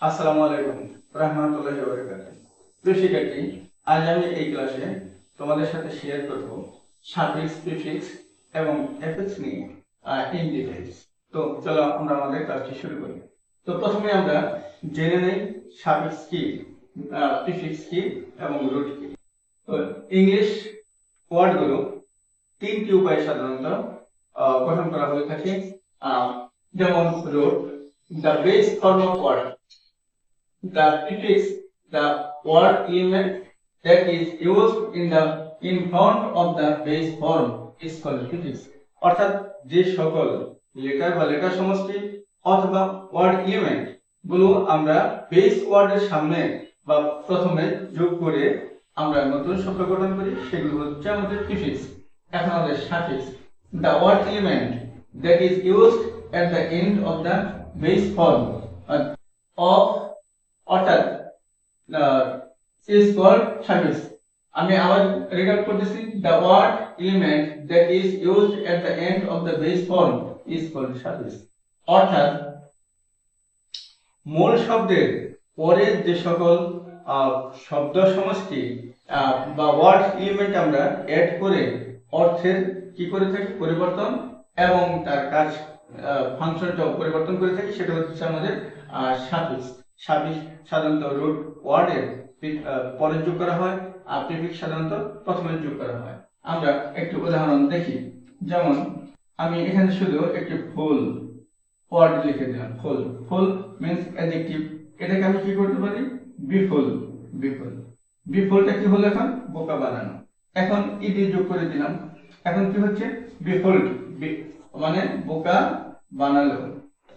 আসসালামু আলাইকুম রহমতুল্লাহি প্রিয় শিক্ষার্থী, আজ আমি এই ক্লাসে তোমাদের সাথে শেয়ার করব সাফিক্স প্রিফিক্স এবং এফেক্স নিয়ে তো চলো আমরা আমাদের ক্লাসটি শুরু করি। তো প্রথমে আমরা জেনে নেই সাফিক্স কি প্রিফিক্স কি এবং রুট কি। তো ইংলিশ ওয়ার্ডগুলো তিনটি উপায়ে সাধারণত গঠন করা হয়ে থাকে। যেমন root the base form of word the prefix, the word element that is used in the in front of the base form is called prefix. অর্থাৎ যে সকল লেটার বা লেটার সমষ্টি অথবা ওয়ার্ড এলিমেন্টগুলো আমরা বেস ওয়ার্ডের সামনে বা প্রথমে যোগ করে আমরা নতুন শব্দ গঠন করি সেগুলো হচ্ছে আমাদের প্রিফিক্স এখন আমাদের suffix the word element that is used at the end of the base form uh, অর্থাৎ ইজ কল্ড সার্ভিস আমি আবার রেকর্ড করতেছি the word element that is used at the end of the base form is called service অর্থাৎ, মূল শব্দের পরে যে সকল শব্দ সমষ্টি বা ওয়ার্ড এলিমেন্ট আমরা অ্যাড করে অর্থের কি করে থাকি? পরিবর্তন এবং তার কাজ ফাংশনটা পরিবর্তন করে থাকি, সেটা হচ্ছে আমাদের সাফিক্স সাফিক্স সাধারণত রুট ওয়ার্ডের পরে যোগ করা হয়, আর প্রিফিক্স সাধারণত প্রথমে যোগ করা হয়। আমরা একটু উদাহরণ দেখি। যেমন, আমি এখানে শুধু একটি ফুল ওয়ার্ড লিখে দিলাম, ফুল। ফুল মিন্স অ্যাডজেক্টিভ এটাকে আমি কি করতে পারি? বিফুল বিফুল। বিফুলটা কি হলো এখন? বোকা বানানো। এখন ইডি যোগ করে দিলাম। এখন কি হচ্ছে? বিফুল মানে বোকা বানালো।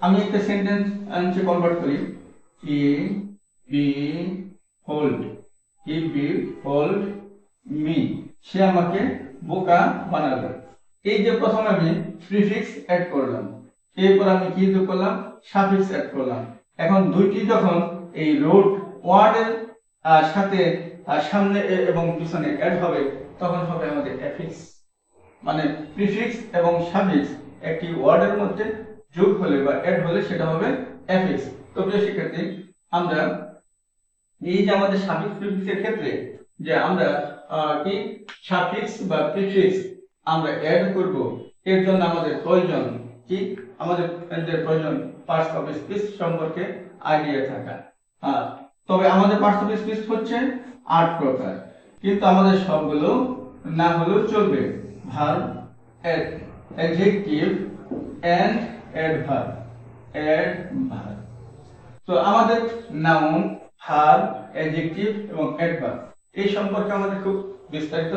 আমি একটা সেন্টেন্স কনভার্ট করি। Hold E B hold me সে আমাকে বোকা বানালো এই যে প্রথমে আমি প্রিফিক্স অ্যাড করলাম। এরপর আমি কি যোগ করলাম? সাফিক্স অ্যাড করলাম। এখন দুইটি যখন এই রুট ওয়ার্ডের সাথে সামনে এবং পিছনে অ্যাড হবে, তখন হবে আমাদের এফিক্স মানে প্রিফিক্স এবং সাফিক্স একটি ওয়ার্ডের মধ্যে যোগ হলে বা অ্যাড হলে সেটা হবে এফিক্স তো প্রিয় শিক্ষার্থী, আমরা এই যে আমাদের সাফিক্স প্রিফিক্সের ক্ষেত্রে যে আমরা কি সাফিক্স বা প্রিফিক্স আমরা অ্যাড করব, এর জন্য আমাদের প্রয়োজন কি? আমাদের প্রয়োজন পার্টস অফ স্পিচ সম্পর্কে আইডিয়া থাকা। হ্যাঁ তবে আমাদের পার্টস অফ স্পিচ হচ্ছে আট প্রকার। কিন্তু আমাদের সবগুলো না হলেও চলবে। Verb adjective and adverb adverb তো আমাদের নাউন ভার্ব অ্যাডজেক্টিভ এবং অ্যাডভার্ব এই সম্পর্কে আমাদের খুব বিস্তারিত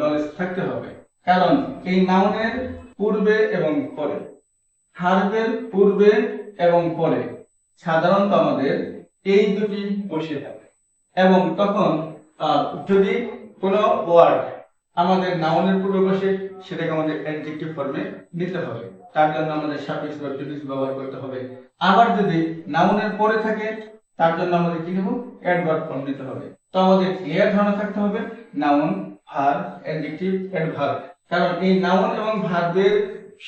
নলেজ থাকতে হবে। কারণ এই নাউনের পূর্বে এবং পরে ভার্বের পূর্বে এবং পরে সাধারণত আমাদের এই দুটি বসে থাকে। এবং তখন যদি কোনো ওয়ার্ড আমাদের নাউনের পূর্বে বসে, সেটাকে আমাদের অ্যাডজেক্টিভ ফর্মে নিতে হবে। তার জন্য আমাদের বা ব্যবহার করতে হবে। আবার যদি নাউনের পরে থাকে, তার জন্য আমাদের কি নেব? অ্যাডভার্ব ফর্ম নিতে হবে। তো আমাদের ক্লিয়ার ধারণা থাকতে হবে নাউন ভার্ব অ্যাডজেক্টিভ অ্যাডভার্ব কারণ এই নাউন এবং ভার্বের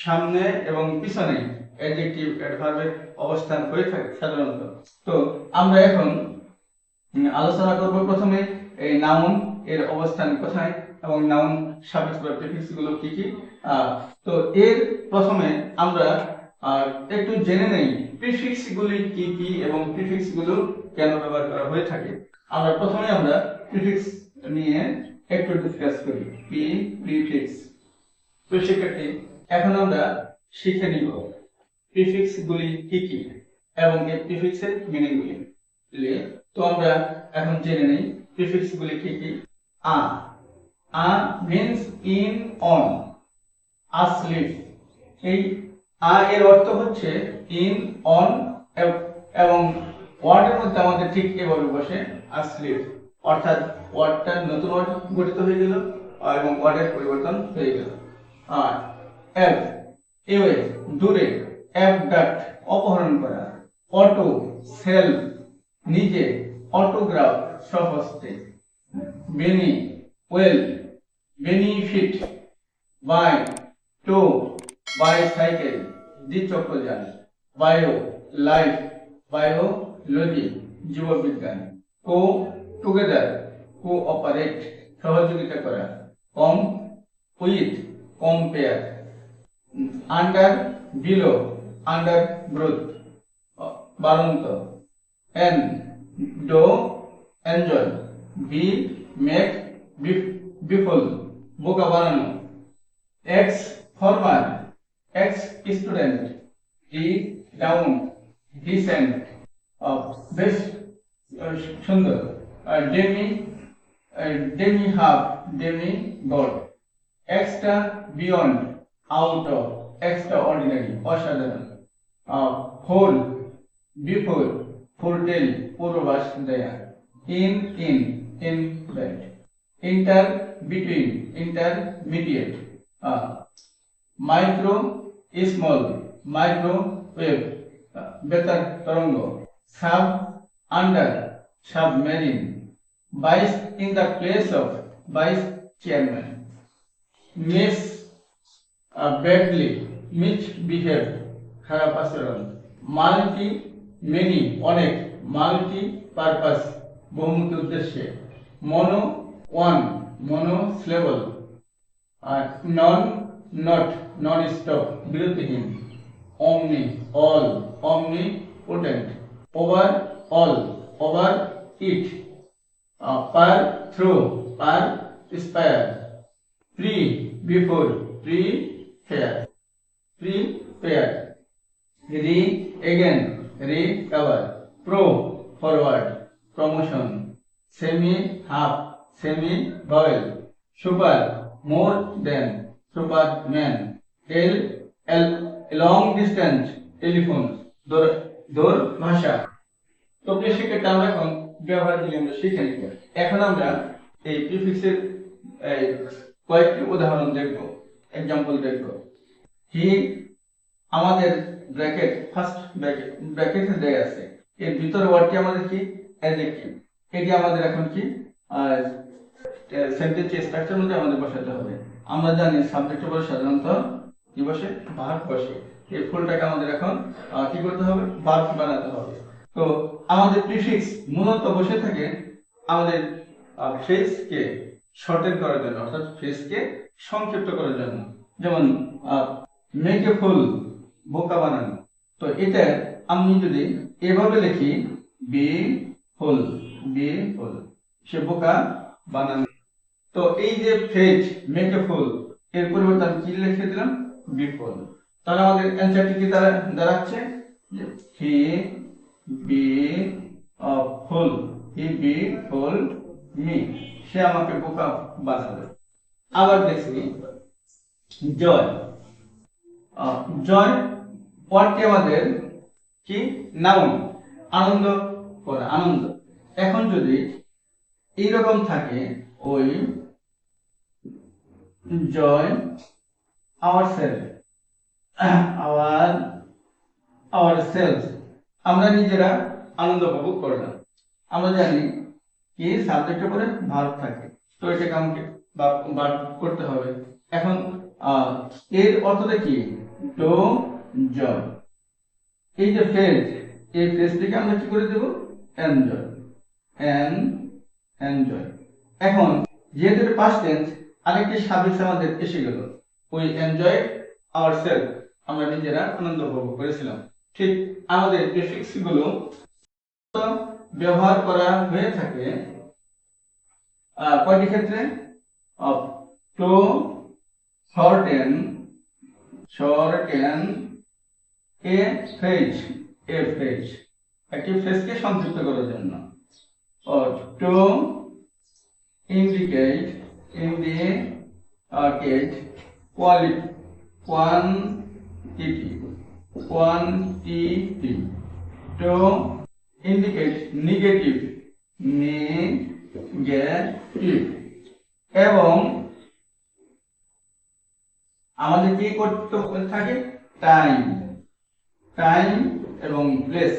সামনে এবং পিছনে অ্যাডজেক্টিভ অ্যাডভার্বের অবস্থান হয়ে থাকে সাধারণত। তো আমরা এখন আলোচনা করব প্রথমে এই নাউন এর অবস্থান কোথায় এবং নাউন বা প্রিফিক্সগুলো কি। কি তো এর প্রথমে আমরা আহ, একটু জেনে নেই প্রিফিক্স গুলি কি কি এবং প্রিফিক্সগুলো কেন ব্যবহার করা হয়ে থাকে? আমরা প্রথমে আমরা প্রিফিক্স নিয়ে একটু ডিসকাস করি। পি প্রিফিক্স তো শিক্ষার্থী এখন আমরা শিখে নিব প্রিফিক্স গুলি কি কি এবং এই প্রিফিক্স এর মিনিং গুলি। তো আমরা এখন জেনে নেই প্রিফিক্স গুলি কি কি। A a means in on asleep এই আ এর অর্থ হচ্ছে ইন অন এবং ওয়ার্ডের মধ্যে আমাদের ঠিক এভাবে বসে আসলিফ অর্থাৎ ওয়ার্ডটা নতুন ওয়ার্ড গঠিত হয়ে গেল এবং ওয়ার্ডের পরিবর্তন হয়ে গেল। আর অ্যাপ এওয়ে দূরে অ্যাবডাক্ট অপহরণ করা অটো সেলফ নিজে autograph সহস্তে bene well benefit bi two bicycle দ্বিচক্রযান bio, life biology জীববিজ্ঞান। কো, টুগেদার কো অপারেট সহযোগিতা করা। Com, with, compare. Under, below, undergrowth বারন্ত en, do, enjoy. Be, make befool, বোকা বানানো। Ex, former. Ex student de down descent বেশ সুন্দর demi demi half demigod extra beyond out of extraordinary অসাধারণ. Whole before foretell পূর্বাভাস দেয়া in in in that inter between intermediate micro small microwave বেতার তরঙ্গ sub under submarine vice in the place of vice chairman mis badly misbehave খারাপ আচরণ multi many অনেক multipurpose বহুমুখী উদ্দেশ্যে মনো ওয়ান মনো স্লেবল আর non not nonstop বিরতিহীন omni all omnipotent over all over it per through perspire pre before prefer prefer re again recover, pro, forward, promotion semi half semi vowel super, more than superman l long distance telephone দূর ভাষা। তো শিক্ষার্থী আমরা এখন ব্যবহার দিলে আমরা শিখে নিব। এখন আমরা এই প্রিফিক্সের কয়েকটি উদাহরণ দেখব এক্সাম্পল দেখব। হি, আমাদের ব্র্যাকেট ফার্স্ট ব্র্যাকেট, ব্র্যাকেটে দেয়া আছে। এর ভিতরে ওয়ার্ডটি আমাদের কি? অ্যাডজেক্টিভ এটি আমাদের এখন কি? সেন্টেন্স স্ট্রাকচার মধ্যে আমাদের বসাতে হবে। আমরা জানি সাবজেক্টের পরে সাধারণত কি বসে? ভার্ব বসে। এই ফুলটাকে আমাদের এখন কি করতে হবে? ভার্ব বানাতে হবে। তো আমাদের প্রিফিক্স মূলত বসে থাকে আমাদের ফেসকে শর্টেন করার জন্য, অর্থাৎ ফেসকে সংক্ষিপ্ত করার জন্য। যেমন মেকে ফুল, বোকা বানানো। তো এটা আমি যদি এভাবে লিখি বি ফুল বি ফুল, সে বোকা বানানো। তো এই যে ফেজ মেকে ফুল এর পরিবর্তে আমি কি লিখে দিলাম? বি ফুল তাহলে আমাদের অ্যান্সারটি কি দাঁড়া, দাঁড়াচ্ছে? He befool he befool me সে আমাকে বোকা বানাবে। আবার দেখি। জয়। জয় ওয়ার্ডটি আমাদের কি? নাউন। আনন্দ করা, আনন্দ। এখন যদি এইরকম থাকে, ওই সেলফ আওয়ার আওয়ার সেলফ আমরা নিজেরা আনন্দ উপভোগ করলাম আমরা জানি কি সাবজেক্টের পরে ভার্ব থাকে। তো এটাকে আমাকে ভার্ব করতে হবে। এখন এর অর্থটা কি? টু জয় এই যে ফেজ এই ফেজটিকে আমরা কি করে দেব? এনজয় এন এনজয় এখন, যেহেতু পাস্ট টেন্স আরেকটি সাবজেক্ট আমাদের এসে গেল। ওই এনজয় আওয়ার সেলফ আমরা নিজেরা আনন্দ উপভোগ করেছিলাম। ঠিক আমাদের প্রিফিক্সগুলো ব্যবহার করা হয়ে থাকে কয়টি ক্ষেত্রে? Of to shorten shorten a phase a phase একটি ফেজকে সংক্ষিপ্ত করার জন্য। Or to indicate indicate quality quantity quantity to indicate negative negative এবং আমাদের কি করতে থাকে টাইম টাইম এবং প্লেস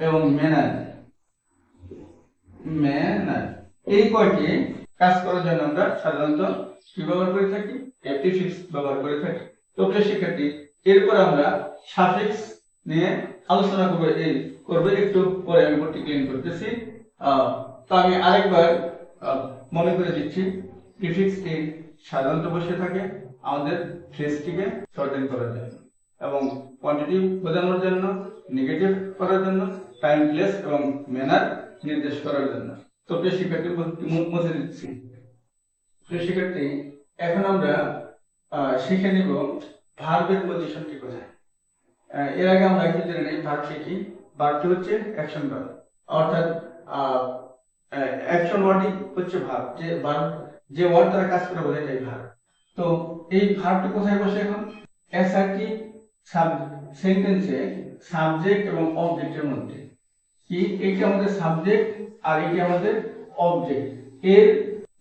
এবং ম্যানার ম্যানার এই কয়টি কাজ করার জন্য আমরা সাধারণত কি ব্যবহার করে থাকি? প্রিফিক্স ব্যবহার করে থাকি। তো প্রিয় শিক্ষার্থী, এরপর আমরা সাফিক্স নিয়ে আলোচনা করব। এই করবে একটু পরে আমি বোর্ডটি ক্লিন করতেছি। তো আমি আরেকবার মনে করে দিচ্ছি প্রিফিক্সটি সাধারণত বসে থাকে, আমাদের ফ্রেজটিকে শর্টেন করার জন্য এবং কোয়ান্টিটি বোঝানোর জন্য নেগেটিভ করার জন্য টাইম প্লেস এবং ম্যানার নির্দেশ করার জন্য। প্রিয় শিক্ষার্থী মুছে দিচ্ছি। শিক্ষার্থী, এখন আমরা শিখে নিব ভার্বের পজিশনটি কোথায় এর আগে আমরা একটু জেনে নিই ভার্বটি কি? ভার্বটি হচ্ছে অ্যাকশন ভার্ব অর্থাৎ অ্যাকশন ওয়ার্ডই হচ্ছে ভার্ব যে ভার্ব যে ওয়ার্ড দ্বারা কাজ করে বোঝায়, এটাই ভার্ব তো এই ভার্বটি কোথায় বসে এখন? অ্যাসার্টিভ সাব সেন্টেন্সে সাবজেক্ট এবং অবজেক্টের মধ্যে। কি, এটি আমাদের সাবজেক্ট আর এটি আমাদের অবজেক্ট এর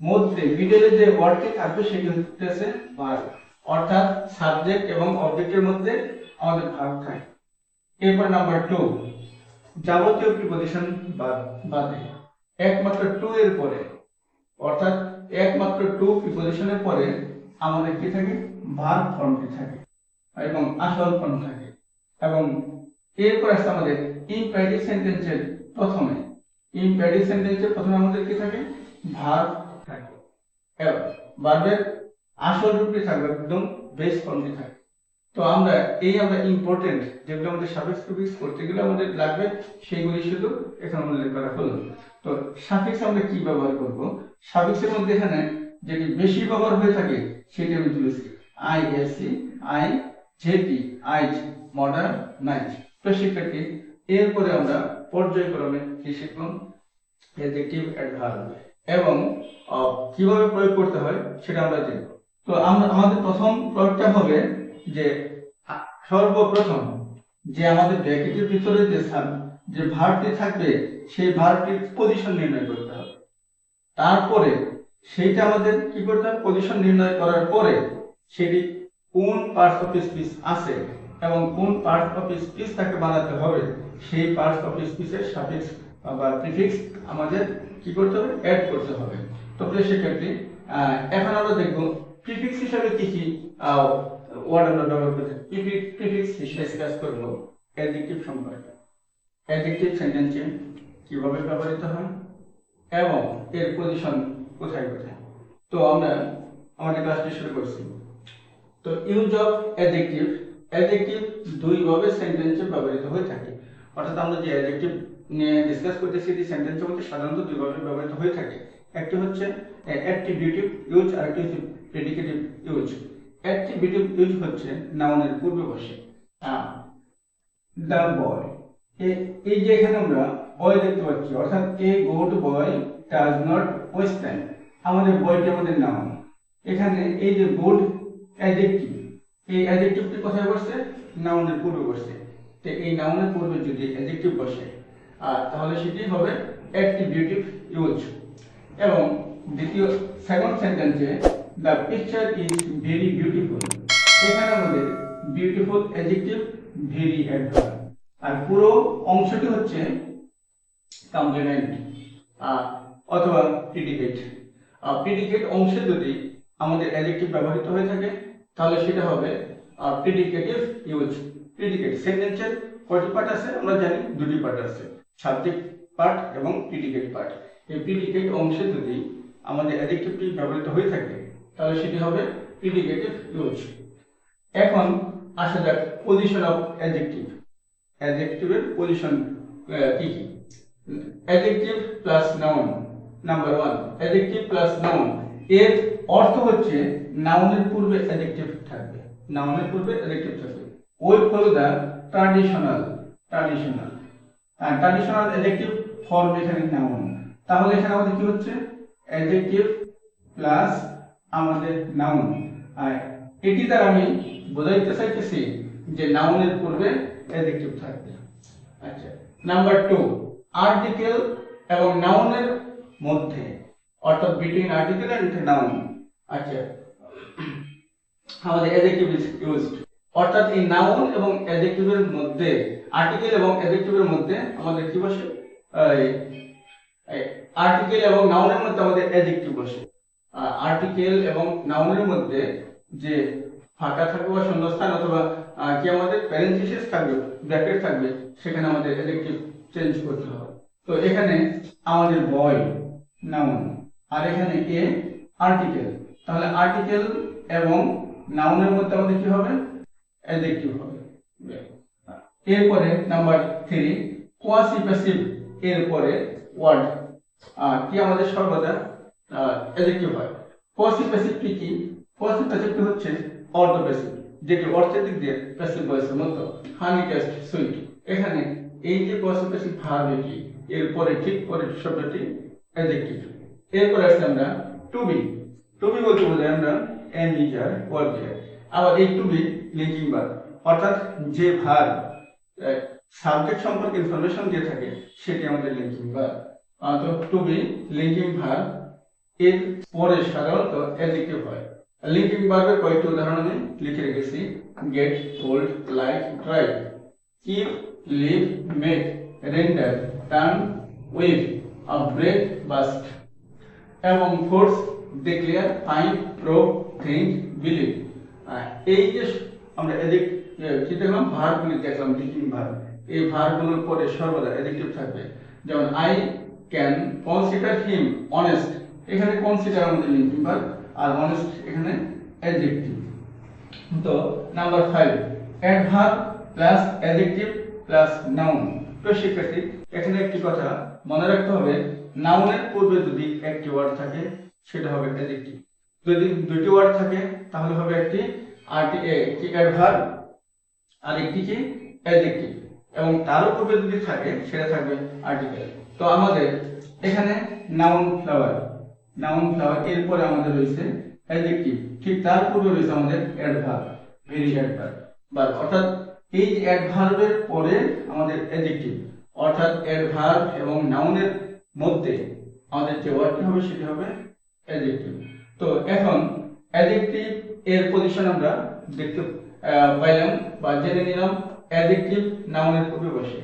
মধ্যে মিডলে যে ওয়ার্ডটি থাকবে, সেটি হচ্ছে ভার্ব অর্থাৎ সাবজেক্ট এবং অবজেক্টের মধ্যে আমাদের ভার্ব থাকে। এরপর নাম্বার টু যাবতীয় প্রিপজিশন বাদে একমাত্র টু এর পরে, অর্থাৎ একমাত্র টু প্রিপজিশনের পরে আমাদের কি থাকে? ভার্ব ফর্মটি থাকে। এবং আসল ফর্ম থাকে। এবং এরপর আসছে আমাদের ইমপ্যারিটিভ সেন্টেন্সের প্রথমে। ইমপ্যারিটিভ সেন্টেন্সের প্রথমে আমাদের কি থাকে? ভার্ব থাকে। ভার্বের আসল রূপটি থাকবে একদম বেস ফর্মটি থাকে। তো আমরা এই আমরা ইম্পর্টেন্ট যেগুলো আমাদের সাফিক্স টুফিক্স করতে গেলে আমাদের লাগবে, সেইগুলি শুধু এখানে উল্লেখ করা হলো। তো সাফিক্স আমরা কি ব্যবহার করব? সাফিক্সের মধ্যে এখানে যেটি বেশি ব্যবহার হয়ে থাকে, সেটি আমি তুলেছি। I S C I JP eyes modern night তো শিক্ষার্থী, এরপরে আমরা পর্যায়ক্রমে কি শিখলাম অ্যাডজেক্টিভ অ্যাডভার্ব এবং কীভাবে প্রয়োগ করতে হয় সেটা আমরা দেখব তো আমরা, আমাদের প্রথম প্রয়োগটা হবে যে সর্বপ্রথম যে আমাদের ব্র্যাকেটের ভিতরে যে সাব- যে ভার্বটি থাকবে, সেই ভার্বটির পজিশন নির্ণয় করতে হবে। তারপরে সেইটা আমাদের কি করতে হবে? পজিশন নির্ণয় করার পরে সেটি কোন পার্টস অফ স্পিচ আছে? এবং কোন পার্টস অফ স্পিচ তাকে বানাতে হবে সেই পার্টস অফ স্পিচের সাফিক্স বা প্রিফিক্স আমাদের কি করতে হবে? অ্যাড করতে হবে। তো আহ, এখন আমরা দেখব প্রিফিক্স হিসাবে কি কি ওয়ার্ড আমরা ব্যবহার করতে প্রিফিক্স হিসেবে ডিসকাস করব অ্যাডজেক্টিভ সম্পর্কে। অ্যাডজেক্টিভ সেন্টেন্সে কীভাবে ব্যবহৃত হয় এবং এর পজিশন কোথায় কোথায়? তো আমরা আমাদের ক্লাসটি শুরু করছি। তো ইউজ অফ অ্যাডজেক্টিভ অ্যাডজেক্টিভ দুইভাবে সেন্টেন্সে ব্যবহৃত হয়ে থাকে। অর্থাৎ আমরা যে অ্যাডজেক্টিভ ডিসকাস করতেছি, এই সেন্টেন্সের মধ্যে সাধারণত দুইভাবে ব্যবহৃত হয়ে থাকে। একটি হচ্ছে অ্যাট্রিবিউটিভ ইউজ আর একটি হচ্ছে প্রেডিকেটিভ ইউজ অ্যাট্রিবিউটিভ ইউজ হচ্ছে নাউনের পূর্বে বসে দ্য বয় এই যে এখানে আমরা বয় দেখতে পাচ্ছি, অর্থাৎ a good boy does not waste time আমাদের বয়টি আমাদের নাউন এখানে এই যে গুড অ্যাডজেক্টিভ এই অ্যাডজেক্টিভটি কোথায় বসছে? নাউনের পূর্বে বসছে। তো এই নাউনের পূর্বে যদি অ্যাডজেক্টিভ বসে, আর তাহলে সেটি হবে অ্যাট্রিবিউটিভ ইউজ এবং দ্বিতীয় সেকেন্ড সেন্টেন্সে the picture is very beautiful এখানে আমাদের বিউটিফুল অ্যাডজেক্টিভ ভেরি অ্যাডভার্ব আর পুরো অংশটি হচ্ছে কমপ্লিমেন্ট অথবা প্রিডিকেট প্রিডিকেট অংশে যদি আমাদের অ্যাডজেক্টিভ ব্যবহৃত হয়ে থাকে তাহলে সেটা হবে প্রিডিকেটিভ ইউজ প্রিডিকেট সেন্টেন্সের কয়টি পার্ট আছে? আমরা জানি দুটি পার্ট আছে সাবজেক্ট পার্ট এবং প্রিডিকেট পার্ট এই প্রিডিকেট অংশে যদি আমাদের অ্যাডজেক্টিভটি ব্যবহৃত হয়ে থাকে, তাহলে সেটি হবে প্রিডিকেটিভ ইউজ এখন আসা যাক পজিশন অফ অ্যাডজেক্টিভ অ্যাডজেক্টিভের পজিশন কি কি? Adjective plus noun number one adjective plus noun এর অর্থ হচ্ছে নাউনের পূর্বে অ্যাডজেক্টিভ থাকবে। নাউনের পূর্বে অ্যাডজেক্টিভ থাকবে। ওই follow the traditional traditional traditional adjective form এখানে নাউন তাহলে এখানে আমাদের কি হচ্ছে? অ্যাডজেক্টিভ প্লাস আমাদের নাউন আর এটি দ্বারা আমি বোঝাইতে চাইতেছি যে নাউনের পূর্বে অ্যাডজেক্টিভ থাকবে। আচ্ছা নাম্বার টু আর্টিকেল এবং নাউনের মধ্যে, অর্থাৎ বিটুইন আর্টিকেল এন্ড নাউন আচ্ছা। আমাদের অ্যাডজেক্টিভ ইজ ইউজড অর্থাৎ এই নাউন এবং অ্যাডজেক্টিভের মধ্যে আর্টিকেল এবং অ্যাডজেক্টিভের মধ্যে আমাদের কি বসে? আর্টিকেল এবং নাউনের মধ্যে আমাদের অ্যাডজেক্টিভ বসে। আর্টিকেল এবং নাউনের মধ্যে যে ফাঁকা থাকবে বা শূন্যস্থান অথবা কি আমাদের প্যারেন্থিসিস থাকবে ব্র্যাকেট থাকবে, সেখানে আমাদের অ্যাডজেক্টিভ চেঞ্জ করতে হবে। তো এখানে আমাদের বয় নাউন আর এখানে এ আর্টিকেল তাহলে আর্টিকেল এবং নাউনের মধ্যে আমাদের কি হবে? অ্যাডজেক্টিভ হবে। এরপরে নাম্বার থ্রি কোয়াসি প্যাসিভ এরপরে ওয়ার্ড কি আমাদের সর্বদা অ্যাডজেক্টিভ হয়। কোয়াসি প্যাসিভটি কি কি? কোয়াসি প্যাসিভটি হচ্ছে অর্ধ প্যাসিভ যেটি অর্থের দিক দিয়ে প্যাসিভ ভয়েসের মতো হানি টেস্ট সুইট এখানে এই যে কোয়াসি প্যাসিভ ভার্ব এটি, এরপরে ঠিক পরে শব্দটি অ্যাডজেক্টিভ এরপরে আসছে আমরা টু বি টু বি বলতে বোঝাই আমরা এম ইজার ওয়ার্ড দিয়ে আবার এই টু বি লিঙ্কিং বার অর্থাৎ যে ভার সাবজেক্ট সম্পর্কে ইনফরমেশন দিয়ে থাকে, সেটি আমাদের লিঙ্কিং বার তো টু বি লিঙ্কিং ভার, এর পরে সাধারণত অ্যাডজেক্টিভ হয়। লিঙ্কিং ভার্বের কয়েকটি উদাহরণ আমি লিখে রেখেছি। Get hold like drive keep leave make render turn weave break burst এবং force declare find prove think believe এই যে আমরা এদিক কি দেখলাম? ভার্বগুলি দেখলাম লিঙ্কিং ভার্ব এই ভার্বগুলোর পরে সর্বদা অ্যাডজেক্টিভ থাকবে। যেমন I can consider him honest এখানে কনসিডার আমাদের লিঙ্কিং ভার্ব আর অনেস্ট এখানে অ্যাডজেক্টিভ তো number five adverb plus adjective plus noun তো শিক্ষার্থী, এখানে একটি কথা মনে রাখতে হবে নাউনের পূর্বে যদি একটি ওয়ার্ড থাকে সেটা হবে অ্যাডজেক্টিভ যদি দুটি ওয়ার্ড থাকে, তাহলে হবে একটি আরটি একটি অ্যাডভার্ব আর একটি কি? অ্যাডজেক্টিভ এবং তারও পূর্বে যদি থাকে, সেটা থাকবে আর্টিকেল তো আমাদের এখানে নাউন ফ্লাওয়ার নাউন ফ্লাওয়ার এরপরে আমাদের রয়েছে অ্যাডজেক্টিভ ঠিক তার পূর্বে রয়েছে আমাদের অ্যাডভার্ব ভেরি অ্যাডভার্ব বা অর্থাৎ এই অ্যাডভার্বের পরে আমাদের অ্যাডজেক্টিভ অর্থাৎ অ্যাডভার্ব এবং নাউনের মধ্যে আমাদের যে ওয়ার্ডটি হবে, সেটি হবে অ্যাডজেক্টিভ তো এখন অ্যাডজেক্টিভ এর পজিশন আমরা দেখতে পাইলাম বা জেনে নিলাম অ্যাডজেক্টিভ নাউনের পূর্বে বসে।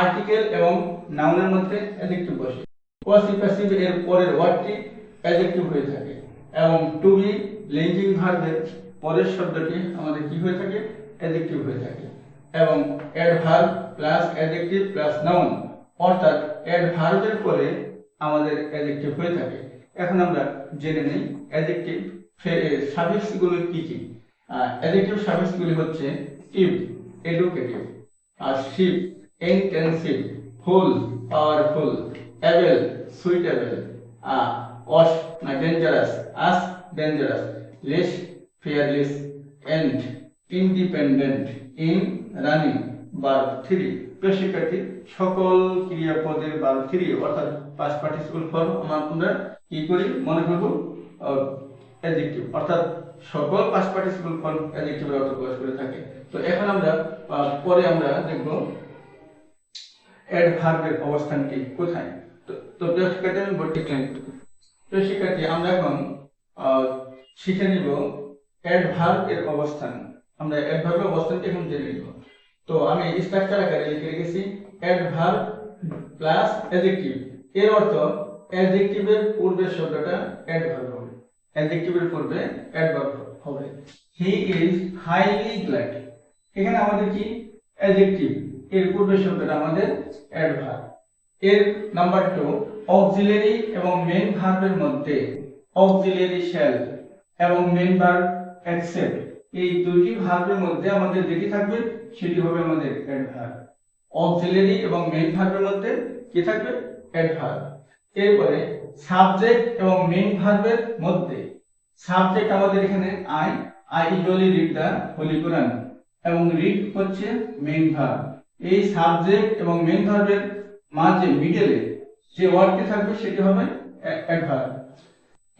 আর্টিকেল এবং নাউনের মধ্যে অ্যাডজেক্টিভ বসে। পসিভ প্যাসিভ এর পরের ওয়ার্ডটি অ্যাডজেক্টিভ হয়ে থাকে এবং টু বি লিঙ্কিং ভার্বের পরের শব্দটি আমাদের কি হয়ে থাকে? অ্যাডজেক্টিভ হয়ে থাকে। এবং adverb plus adjective plus noun অর্থাৎ অ্যাডভার্বের পরে আমাদের অ্যাডজেক্টিভ হয়ে থাকে। এখন আমরা জেনে নেই অ্যাডজেক্টিভ সাফিক্সগুলো কি কি? অ্যাডজেক্টিভ সাফিক্সগুলি হচ্ছে টিভ এডুকেটিভ আর ship intensive ful powerful able suitable ous না dangerous ous dangerous less fearless ent independent ing running বার থ্রি শিক্ষার্থী সকল ক্রিয়াপদের বার থ্রি অর্থাৎ পাঁচ পার্টিসিপল ফর্ম আমরা কি করি? মনে করব অ্যাডজেক্টিভ অর্থাৎ সকল পাঁচ পার্টিসিপল ফর্ম অ্যাডজেক্টিভের অর্থ প্রকাশ করে থাকে। তো এখন আমরা পরে আমরা দেখব অ্যাডভার্বের অবস্থানটি কোথায়? তো তো প্রিয় শিক্ষার্থী আমি ক্লাইন্ট প্রিয় শিক্ষার্থী আমরা এখন শিখে নিব অ্যাডভার্ব এর অবস্থান। আমরা অ্যাডভার্বের অবস্থানটি এখন জেনে নিব। তো আমি স্ট্রাকচার আকারে লিখে রেখেছি অ্যাডভার্ব প্লাস অ্যাডজেক্টিভ এর অর্থ অ্যাডজেক্টিভের পূর্বের শব্দটা অ্যাডভার্ব হবে। অ্যাডজেক্টিভের পূর্বে অ্যাডভার্ব হবে। হি ইজ হাইলি গ্ল্যাড এখানে আমাদের কি? অ্যাডজেক্টিভ এর পূর্বের শব্দটা আমাদের অ্যাডভার্ব এর নাম্বার টু অক্সিলারি এবং মেন ভার্বের মধ্যে অক্সিলারি শ্যাল এবং মেন ভার্ব অ্যাকসেপ্ট এই দুটি ভার্বের মধ্যে আমাদের যেটি থাকবে, সেটি হবে আমাদের অ্যাডভার্ব অক্সিলারি এবং মেন ভার্বের মধ্যে কি থাকবে? অ্যাডভার্ব এরপরে সাবজেক্ট এবং মেন ভার্বের মধ্যে। সাবজেক্ট আমাদের এখানে I I usually read the holy Quran এবং রিড হচ্ছে মেইন ভার্ব এই সাবজেক্ট এবং মেন ভার্বের মাঝে মিডলে যে ওয়ার্ডটি থাকবে সেটি হবে অ্যাডভার্ব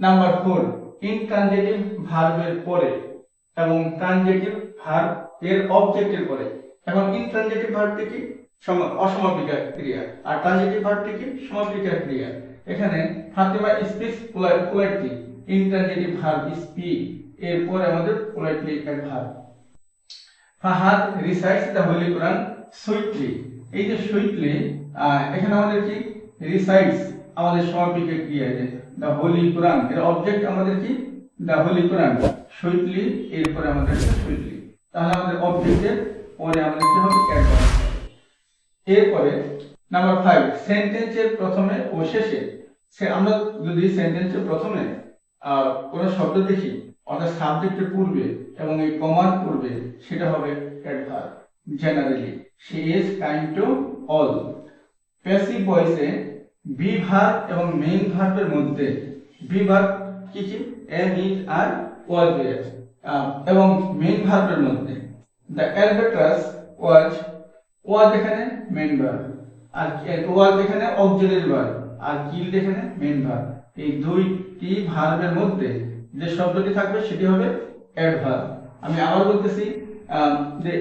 নাম্বার ফোর ইনট্রানজেটিভ ভার্বের পরে এবং ট্রানজেটিভ ভার্ব এর অবজেক্টের পরে। এখন ইনট্রানজেটিভ ভার্বটি কি? সম- অসমাপিকা ক্রিয়া। আর ট্রানজেটিভ ভার্বটি কি? সমাপিকা ক্রিয়া। এখানে Fatima speaks politely intransitive verb speak এরপরে আমাদের পোলাইটলি এর verb Fahad recites the holy Quran sweetly এই যে সুইটলি এখানে আমাদের কি? রিসাইটস আমাদের সমাপিকা ক্রিয়া, যে দ্য হোলি কোরআন। এর অবজেক্ট আমাদের কি? The holy Quran. সুইটলি এরপরে আমাদের সুইটলি তাহলে আমাদের অবজেক্টের পরে আমাদের কি হবে। এরপরে নাম্বার ফাইভ সেন্টেন্সের প্রথমে ও শেষে সে আমরা যদি সেন্টেন্সের প্রথমে কোনো শব্দ দেখি, অর্থাৎ সাবজেক্টের পূর্বে এবং এই কমার পূর্বে, সেটা হবে adverb generally she is kind to all passive ভয়েসে be verb এবং মেইন ভার্বের মধ্যে বি ভার্ব কি? কি এম ইজ আর ওয়াজ এবং মেইন ভার্বের মধ্যে। দ্য অ্যালবেট্রাস ওয়াজ ওয়াজ এখানে মেইন ভার্ব আর ওয়াজ এখানে অক্সিলারি ভার্ব আর কিল এখানে মেইন ভার্ব এই দুইটি ভার্বের মধ্যে যে শব্দটি থাকবে, সেটি হবে অ্যাডভার্ব আমি আবার বলতেছি যে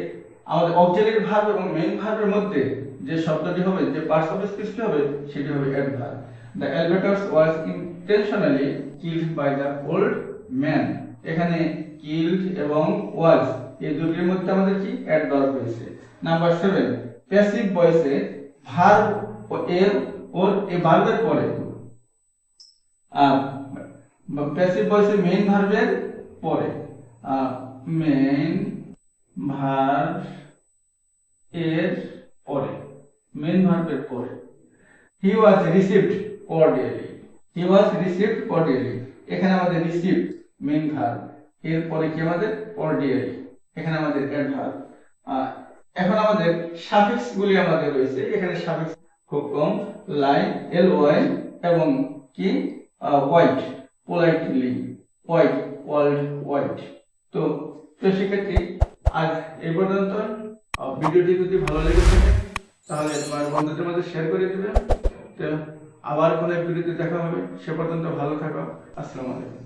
আমাদের অক্সিলারি ভার্ব এবং মেইন ভার্বের মধ্যে যে শব্দটি হবে, যে পার্টস অফ স্পিচটি হবে, সেটি হবে adverb the albatross was intentionally killed by the old man এখানে কিলড এবং ওয়াজ এই দুটির মধ্যে আমাদের কি? অ্যাডভার্ব হয়েছে নাম্বার সেভেন প্যাসিভ ভয়েসে ভার্ব ও এর ওর এই ভার্বের পরে। প্যাসিভ ভয়েসে মেইন ভার্বের পরে। মেইন ভার্ব এর পরে। মেইন ভার্বের পরে। He was received cordially he was received cordially এখানে আমাদের রিসিভ মেইন ভার্ব এর পরে কি আমাদের? কর্ডিয়ালি এখানে আমাদের অ্যাডভার্ব এখন আমাদের সাফিক্স গুলি আমাদের রয়েছে। এখানে সাফিক্স খুব কম লাইন এল ওয়াই এবং কি? White politely white world white তো তো সেক্ষেত্রে আজ এই পর্যন্ত। ভিডিওটি যদি ভালো লেগে থাকে, তাহলে তোমার বন্ধুদের মধ্যে শেয়ার করে দেবে। তো আবার কোনো ভিডিওতে দেখা হবে। সে পর্যন্ত ভালো থাকো। আসসালামু আলাইকুম।